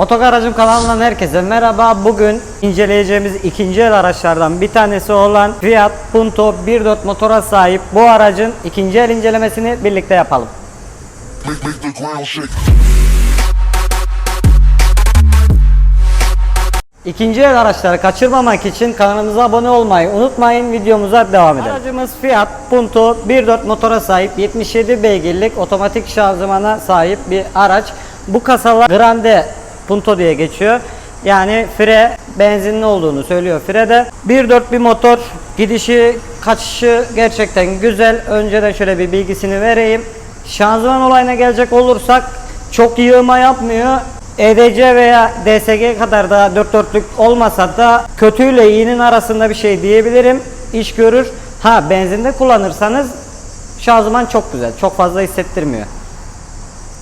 Otogarajım kanalından herkese merhaba. Bugün inceleyeceğimiz ikinci el araçlardan bir tanesi olan Fiat Punto 1.4 motora sahip bu aracın ikinci el incelemesini birlikte yapalım. İkinci el araçları kaçırmamak için kanalımıza abone olmayı unutmayın. Videomuza devam edelim. Aracımız Fiat Punto 1.4 motora sahip 77 beygirlik otomatik şanzımana sahip bir araç. Bu kasalar Grande Punto diye geçiyor. Yani fre benzinli olduğunu söylüyor frede. 1.4 bir motor. Gidişi, kaçışı gerçekten güzel. Önceden şöyle bir bilgisini vereyim. Şanzıman olayına gelecek olursak çok yığma yapmıyor. EDC veya DSG kadar da dört dörtlük olmasa da kötüyle iyinin arasında bir şey diyebilirim. İş görür. Ha benzinde kullanırsanız şanzıman çok güzel. Çok fazla hissettirmiyor.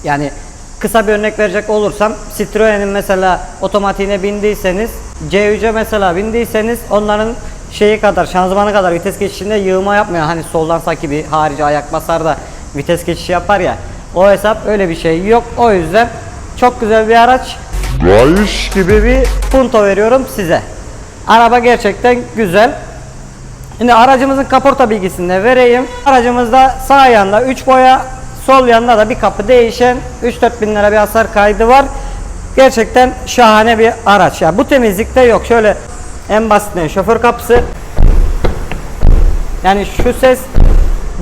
Yani kısa bir örnek verecek olursam Citroen'in mesela otomatiğine bindiyseniz C3'e mesela bindiyseniz onların şeyi kadar şanzımanı kadar vites geçişinde yığma yapmıyor. Hani soldan sanki bir harici ayak basar da vites geçişi yapar ya. O hesap öyle bir şey yok. O yüzden çok güzel bir araç. Guys. gibi bir punto veriyorum size. Araba gerçekten güzel. Şimdi aracımızın kaporta bilgisini de vereyim. Aracımızda sağ yanda 3 boya, sol yanda da bir kapı değişen 3-4 bin lira bir hasar kaydı var. Gerçekten şahane bir araç. Ya bu temizlikte yok. Şöyle en basitinden şoför kapısı. Yani şu ses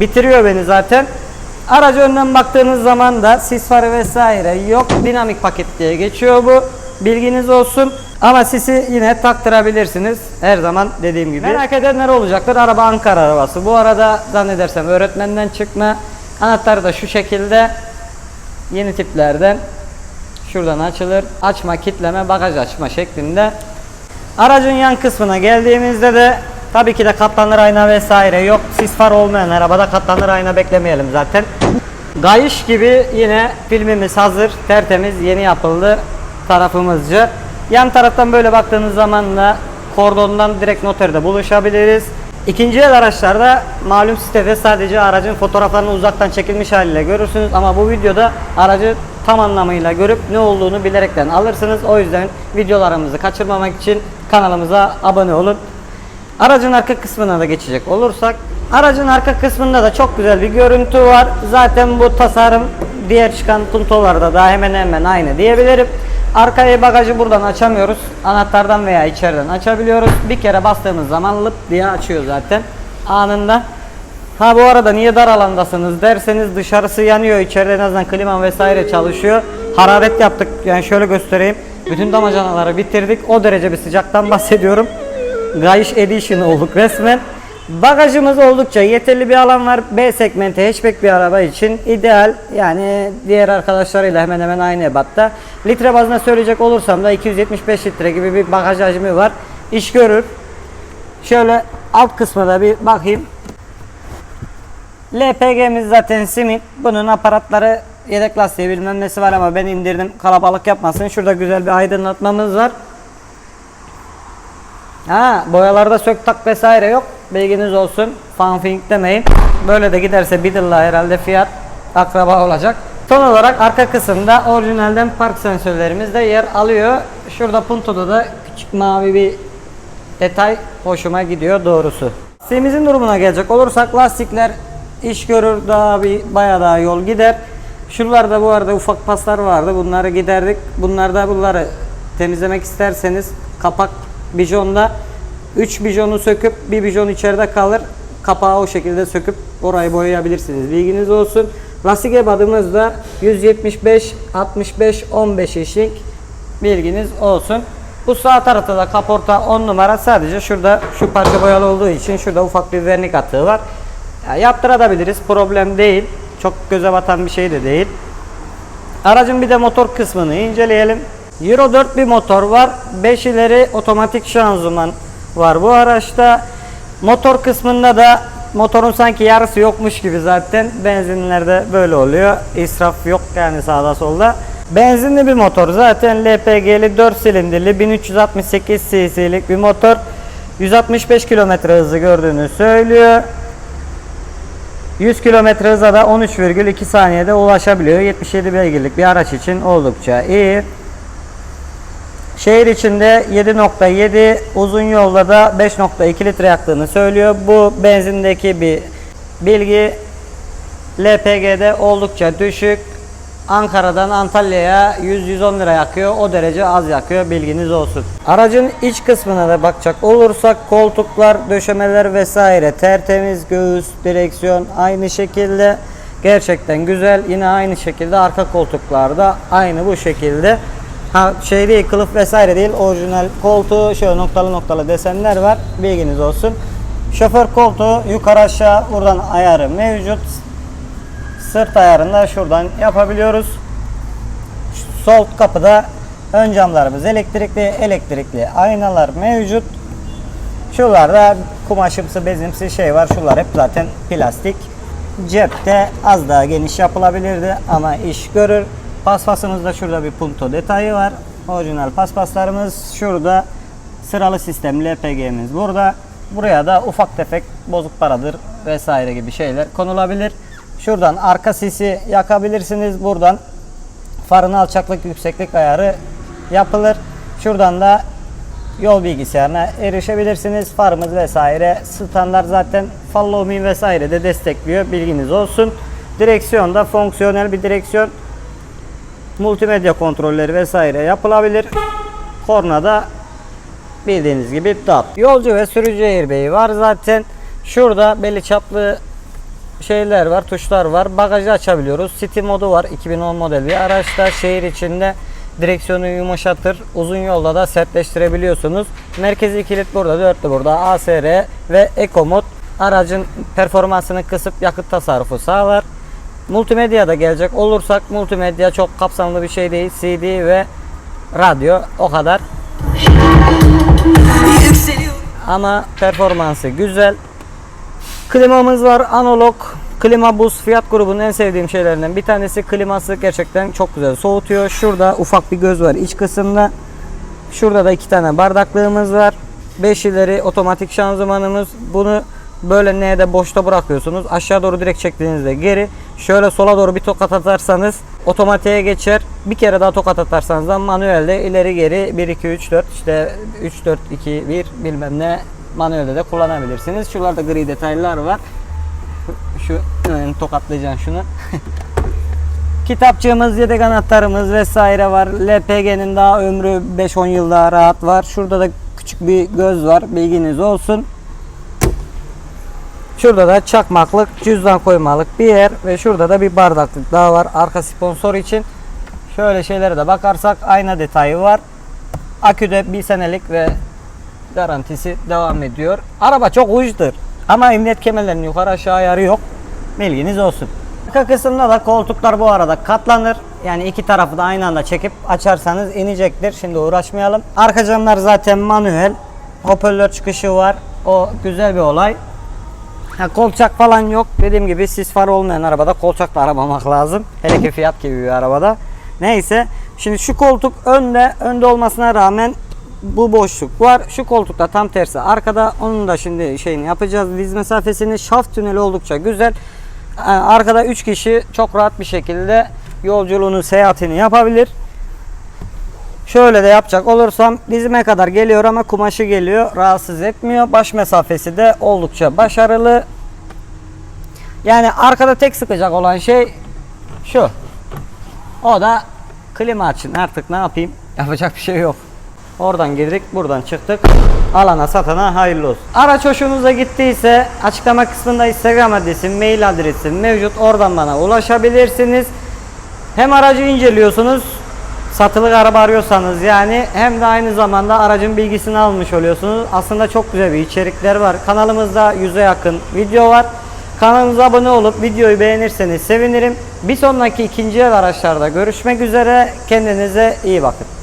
bitiriyor beni zaten. Aracı önden baktığınız zaman da sis farı vesaire yok. Dinamik paket diye geçiyor bu. Bilginiz olsun. Ama sisi yine taktırabilirsiniz. Her zaman dediğim gibi. Merak edenler olacaktır. Araba Ankara arabası. Bu arada zannedersem öğretmenden çıkma. Anahtarı da şu şekilde. Yeni tiplerden. Şuradan açılır. Açma, kitleme, bagaj açma şeklinde. Aracın yan kısmına geldiğimizde de tabii ki de katlanır ayna vesaire yok. Sis far olmayan arabada katlanır ayna beklemeyelim zaten. Gayış gibi yine filmimiz hazır. Tertemiz yeni yapıldı tarafımızca. Yan taraftan böyle baktığınız zaman da kordondan direkt noterde buluşabiliriz. İkinci el araçlarda malum sitede sadece aracın fotoğraflarını uzaktan çekilmiş haliyle görürsünüz ama bu videoda aracı tam anlamıyla görüp ne olduğunu bilerekten alırsınız. O yüzden videolarımızı kaçırmamak için kanalımıza abone olun. Aracın arka kısmına da geçecek olursak aracın arka kısmında da çok güzel bir görüntü var. Zaten bu tasarım diğer çıkan puntolarda da hemen hemen aynı diyebilirim. Arkayı bagajı buradan açamıyoruz. Anahtardan veya içeriden açabiliyoruz. Bir kere bastığımız zaman lıp diye açıyor zaten. Anında. Ha bu arada niye dar alandasınız derseniz dışarısı yanıyor. İçeride en azından klima vesaire çalışıyor. Hararet yaptık. Yani şöyle göstereyim. Bütün damacanaları bitirdik. O derece bir sıcaktan bahsediyorum. Gayiş Edition olduk resmen. Bagajımız oldukça yeterli bir alan var. B segmenti hatchback bir araba için ideal. Yani diğer arkadaşlarıyla hemen hemen aynı ebatta. Litre bazında söyleyecek olursam da 275 litre gibi bir bagaj hacmi var. İş görür. Şöyle alt kısmına bir bakayım. LPG'miz zaten simit. Bunun aparatları yedek lastiği bilmem nesi var ama ben indirdim kalabalık yapmasın. Şurada güzel bir aydınlatmamız var. Ha boyalarda sök tak vesaire yok. Bilginiz olsun. Fanfing demeyin. Böyle de giderse Biddle'la herhalde fiyat akraba olacak. Son olarak arka kısımda orijinalden park sensörlerimiz de yer alıyor. Şurada Punto'da da küçük mavi bir detay hoşuma gidiyor doğrusu. Lastiğimizin durumuna gelecek olursak lastikler iş görür daha bir bayağı daha yol gider. Şuralarda bu arada ufak paslar vardı. Bunları giderdik. Bunlarda bunları temizlemek isterseniz kapak bijonda 3 bijonu söküp bir bijon içeride kalır. Kapağı o şekilde söküp orayı boyayabilirsiniz. Bilginiz olsun. Lastik ebadımız da 175 65 15 inçlik. Bilginiz olsun. Bu sağ tarafta da kaporta 10 numara sadece şurada şu parça boyalı olduğu için şurada ufak bir vernik atığı var. Ya yaptırabiliriz problem değil. Çok göze batan bir şey de değil. Aracın bir de motor kısmını inceleyelim. Euro 4 bir motor var. 5 ileri otomatik şanzıman var bu araçta. Motor kısmında da motorun sanki yarısı yokmuş gibi zaten. Benzinlerde böyle oluyor. İsraf yok yani sağda solda. Benzinli bir motor zaten LPG'li 4 silindirli 1368 cc'lik bir motor. 165 km hızı gördüğünü söylüyor. 100 km hıza da 13,2 saniyede ulaşabiliyor. 77 beygirlik bir araç için oldukça iyi. Şehir içinde 7.7, uzun yolda da 5.2 litre yaktığını söylüyor. Bu benzindeki bir bilgi. LPG'de oldukça düşük. Ankara'dan Antalya'ya 100-110 lira yakıyor. O derece az yakıyor. Bilginiz olsun. Aracın iç kısmına da bakacak olursak koltuklar, döşemeler vesaire tertemiz. Göğüs, direksiyon aynı şekilde. Gerçekten güzel. Yine aynı şekilde arka koltuklarda aynı bu şekilde. Ha şey değil kılıf vesaire değil orijinal koltuğu şöyle noktalı noktalı desenler var bilginiz olsun. Şoför koltuğu yukarı aşağı buradan ayarı mevcut. Sırt ayarını da şuradan yapabiliyoruz. Sol kapıda ön camlarımız elektrikli, elektrikli aynalar mevcut. Şuralarda kumaşımsı, bezimsi şey var. Şunlar hep zaten plastik. Cepte az daha geniş yapılabilirdi ama iş görür. Paspasımızda şurada bir punto detayı var. Orijinal paspaslarımız şurada. Sıralı sistem LPG'miz burada. Buraya da ufak tefek bozuk paradır vesaire gibi şeyler konulabilir. Şuradan arka sisi yakabilirsiniz. Buradan farın alçaklık yükseklik ayarı yapılır. Şuradan da yol bilgisayarına erişebilirsiniz. Farımız vesaire standart zaten follow me vesaire de destekliyor. Bilginiz olsun. Direksiyon da fonksiyonel bir direksiyon. Multimedya kontrolleri vesaire yapılabilir. Korna da bildiğiniz gibi DAT. Yolcu ve sürücü airbag'i var zaten. Şurada belli çaplı şeyler var, tuşlar var. Bagajı açabiliyoruz. City modu var. 2010 model bir araçta. Şehir içinde direksiyonu yumuşatır. Uzun yolda da sertleştirebiliyorsunuz. Merkezi kilit burada, dörtlü burada. ASR ve Eco mod aracın performansını kısıp yakıt tasarrufu sağlar. Multimedya da gelecek olursak multimedya çok kapsamlı bir şey değil. CD ve radyo o kadar. Ama performansı güzel. Klimamız var analog. Klima Boost Fiyat grubunun en sevdiğim şeylerinden bir tanesi. Kliması gerçekten çok güzel soğutuyor. Şurada ufak bir göz var iç kısımda. Şurada da iki tane bardaklığımız var. 5 ileri otomatik şanzımanımız. Bunu böyle N'de boşta bırakıyorsunuz. Aşağı doğru direkt çektiğinizde geri. Şöyle sola doğru bir tokat atarsanız otomatiğe geçer. Bir kere daha tokat atarsanız da manuelde ileri geri 1 2 3 4 işte 3 4 2 1 bilmem ne manuelde de kullanabilirsiniz. Şuralarda gri detaylar var. Şu yani tokatlayacaksın şunu. Kitapçığımız, yedek anahtarımız vesaire var. LPG'nin daha ömrü 5-10 yıl daha rahat var. Şurada da küçük bir göz var. Bilginiz olsun. Şurada da çakmaklık, cüzdan koymalık bir yer ve şurada da bir bardaklık daha var arka sponsor için. Şöyle şeylere de bakarsak ayna detayı var. Aküde bir senelik ve garantisi devam ediyor. Araba çok ucuzdur ama emniyet kemerlerinin yukarı aşağı ayarı yok. Bilginiz olsun. Arka kısımda da koltuklar bu arada katlanır. Yani iki tarafı da aynı anda çekip açarsanız inecektir. Şimdi uğraşmayalım. Arka camlar zaten manuel. Hoparlör çıkışı var. O güzel bir olay. Ha, kolçak falan yok. Dediğim gibi sis farı olmayan arabada kolçakla aramamak lazım. Hele ki Fiat gibi bir arabada. Neyse. Şimdi şu koltuk önde. Önde olmasına rağmen bu boşluk var. Şu koltukta tam tersi arkada. Onun da şimdi şeyini yapacağız. Diz mesafesini şaft tüneli oldukça güzel. Ee, Arkada 3 kişi çok rahat bir şekilde yolculuğunu, seyahatini yapabilir. Şöyle de yapacak olursam dizime kadar geliyor ama kumaşı geliyor. Rahatsız etmiyor. Baş mesafesi de oldukça başarılı. Yani arkada tek sıkacak olan şey şu. O da klima için. Artık ne yapayım? Yapacak bir şey yok. Oradan girdik, buradan çıktık. Alana satana hayırlı olsun. Araç hoşunuza gittiyse açıklama kısmında Instagram adresim, mail adresim mevcut. Oradan bana ulaşabilirsiniz. Hem aracı inceliyorsunuz, satılık araba arıyorsanız yani hem de aynı zamanda aracın bilgisini almış oluyorsunuz. Aslında çok güzel bir içerikler var. Kanalımızda 100'e yakın video var. Kanalımıza abone olup videoyu beğenirseniz sevinirim. Bir sonraki ikinci el araçlarda görüşmek üzere. Kendinize iyi bakın.